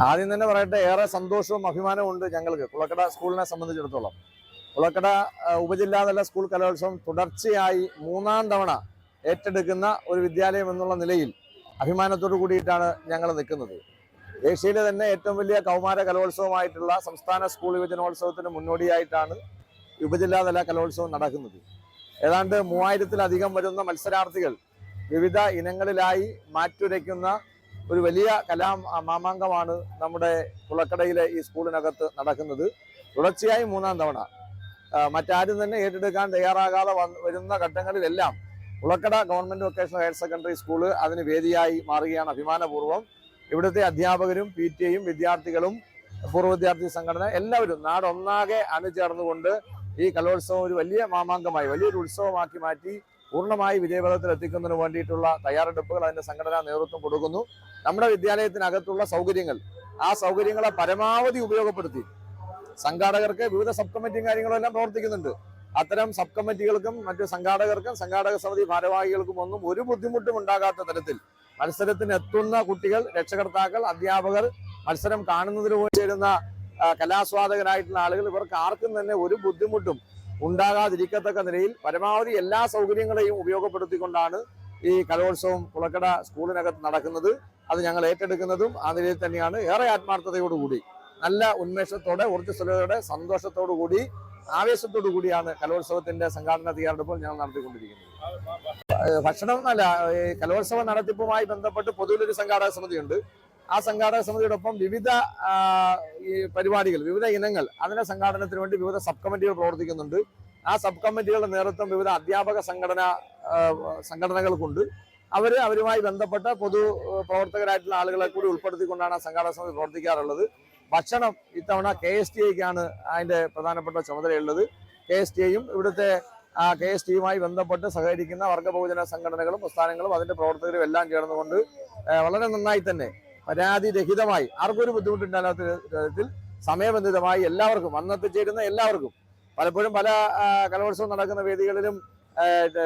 ആദ്യം തന്നെ പറയട്ടെ ഏറെ സന്തോഷവും അഭിമാനവും ഉണ്ട് ഞങ്ങൾക്ക് കുളക്കട സ്കൂളിനെ സംബന്ധിച്ചിടത്തോളം. കുളക്കട ഉപജില്ലാതല സ്കൂൾ കലോത്സവം തുടർച്ചയായി മൂന്നാം തവണ ഏറ്റെടുക്കുന്ന ഒരു വിദ്യാലയം എന്നുള്ള നിലയിൽ അഭിമാനത്തോടു കൂടിയിട്ടാണ് ഞങ്ങൾ നിൽക്കുന്നത്. ഏഷ്യയിലെ തന്നെ ഏറ്റവും വലിയ കൗമാര കലോത്സവമായിട്ടുള്ള സംസ്ഥാന സ്കൂൾ യുവജനോത്സവത്തിന് മുന്നോടിയായിട്ടാണ് ഉപജില്ലാതല കലോത്സവം നടക്കുന്നത്. ഏതാണ്ട് മൂവായിരത്തിലധികം വരുന്ന മത്സരാർത്ഥികൾ വിവിധ ഇനങ്ങളിലായി മാറ്റുരയ്ക്കുന്ന ഒരു വലിയ കലാ മാമാങ്കമാണ് നമ്മുടെ കുളക്കടയിലെ ഈ സ്കൂളിനകത്ത് നടക്കുന്നത്. തുടർച്ചയായി മൂന്നാം തവണ. മറ്റാരും തന്നെ ഏറ്റെടുക്കാൻ തയ്യാറാകാതെ വരുന്ന ഘട്ടങ്ങളിലെല്ലാം Kulakkada government vocational higher secondary school അതിന് വേദിയായി മാറുകയാണ് അഭിമാനപൂർവം. ഇവിടുത്തെ അധ്യാപകരും പി ടി വിദ്യാർത്ഥികളും പൂർവ വിദ്യാർത്ഥി സംഘടന എല്ലാവരും നാടൊന്നാകെ അണിചേർന്നുകൊണ്ട് ഈ കലോത്സവം ഒരു വലിയ മാമാങ്കമായി വലിയൊരു ഉത്സവമാക്കി മാറ്റി. പൂർണമായി വിജയപഥത്തിൽ എത്തിക്കുന്നതിന് വേണ്ടിയിട്ടുള്ള തയ്യാറെടുപ്പുകൾ അതിന്റെ സംഘടനാ നേതൃത്വം കൊടുക്കുന്നു. നമ്മുടെ വിദ്യാലയത്തിനകത്തുള്ള സൗകര്യങ്ങൾ ആ സൗകര്യങ്ങളെ പരമാവധി ഉപയോഗപ്പെടുത്തി. സംഘാടകർക്ക് വിവിധ സബ് കമ്മിറ്റിയും കാര്യങ്ങളും എല്ലാം പ്രവർത്തിക്കുന്നുണ്ട്. അത്തരം സബ് കമ്മിറ്റികൾക്കും മറ്റു സംഘാടകർക്കും സംഘാടക സമിതി ഭാരവാഹികൾക്കും ഒന്നും ഒരു ബുദ്ധിമുട്ടും ഉണ്ടാകാത്ത തരത്തിൽ മത്സരത്തിന് എത്തുന്ന കുട്ടികൾ രക്ഷകർത്താക്കൾ അധ്യാപകർ മത്സരം കാണുന്നതിന് വേണ്ടി ചേരുന്ന കലാസ്വാദകരായിട്ടുള്ള ആളുകൾ ഇവർക്ക് ആർക്കും തന്നെ ഒരു ബുദ്ധിമുട്ടും ഉണ്ടാകാതിരിക്കത്തക്ക നിലയിൽ പരമാവധി എല്ലാ സൗകര്യങ്ങളെയും ഉപയോഗപ്പെടുത്തിക്കൊണ്ടാണ് ഈ കലോത്സവം കുളക്കട സ്കൂളിനകത്ത് നടക്കുന്നത്. അത് ഞങ്ങൾ ഏറ്റെടുക്കുന്നതും ആ നിലയിൽ തന്നെയാണ്. ഏറെ ആത്മാർത്ഥതയോടുകൂടി നല്ല ഉന്മേഷത്തോടെ ഊർജസ്വലതയോടെ സന്തോഷത്തോടു കൂടി ആവേശത്തോടു കൂടിയാണ് കലോത്സവത്തിന്റെ സംഘാടന തയ്യാറെടുപ്പുകൾ ഞങ്ങൾ നടത്തിക്കൊണ്ടിരിക്കുന്നത്. ഭക്ഷണം എന്നല്ല ഈ കലോത്സവ നടത്തിപ്പുമായി ബന്ധപ്പെട്ട് പൊതുവിലൊരു സംഘാടക സമിതിയുണ്ട്. ആ സംഘാടക സമിതിയോടൊപ്പം വിവിധ ഈ പരിപാടികൾ വിവിധ ഇനങ്ങൾ അതിന്റെ സംഘാടനത്തിന് വേണ്ടി വിവിധ സബ് കമ്മിറ്റികൾ പ്രവർത്തിക്കുന്നുണ്ട്. ആ സബ് കമ്മിറ്റികളുടെ നേതൃത്വം വിവിധ അധ്യാപക സംഘടന സംഘടനകൾക്കുണ്ട്. അവർ അവരുമായി ബന്ധപ്പെട്ട പൊതു പ്രവർത്തകരായിട്ടുള്ള ആളുകളെ കൂടി ഉൾപ്പെടുത്തിക്കൊണ്ടാണ് ആ സംഘാടക സമിതി പ്രവർത്തിക്കാറുള്ളത്. ഭക്ഷണം ഇത്തവണ കെ എസ് ടി ഐക്കാണ് അതിന്റെ പ്രധാനപ്പെട്ട ചുമതലയുള്ളത്. കെ എസ് ടി ഐയും ഇവിടുത്തെ കെ എസ് ടിയുമായി ബന്ധപ്പെട്ട് സഹകരിക്കുന്ന വർഗ ബഹുജന സംഘടനകളും പ്രസ്ഥാനങ്ങളും അതിന്റെ പ്രവർത്തകരും എല്ലാം ചേർന്നുകൊണ്ട് വളരെ നന്നായി തന്നെ പരാതി രഹിതമായി ആർക്കും ഒരു ബുദ്ധിമുട്ടുണ്ടാകാത്ത തരത്തിൽ സമയബന്ധിതമായി എല്ലാവർക്കും അന്നെത്തിച്ചേരുന്ന എല്ലാവർക്കും പലപ്പോഴും പല കലോത്സവം നടക്കുന്ന വേദികളിലും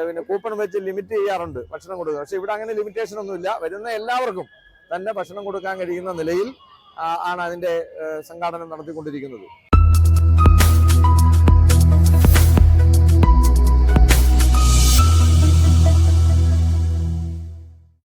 പിന്നെ കൂപ്പൺ വെച്ച് ലിമിറ്റ് ചെയ്യാറുണ്ട് ഭക്ഷണം കൊടുക്കുക. പക്ഷെ ഇവിടെ അങ്ങനെ ലിമിറ്റേഷൻ ഒന്നുമില്ല. വരുന്ന എല്ലാവർക്കും തന്നെ ഭക്ഷണം കൊടുക്കാൻ കഴിയുന്ന നിലയിൽ ആണ് അതിന്റെ ഏഹ്, സംഘാടനം നടത്തിക്കൊണ്ടിരിക്കുന്നത്.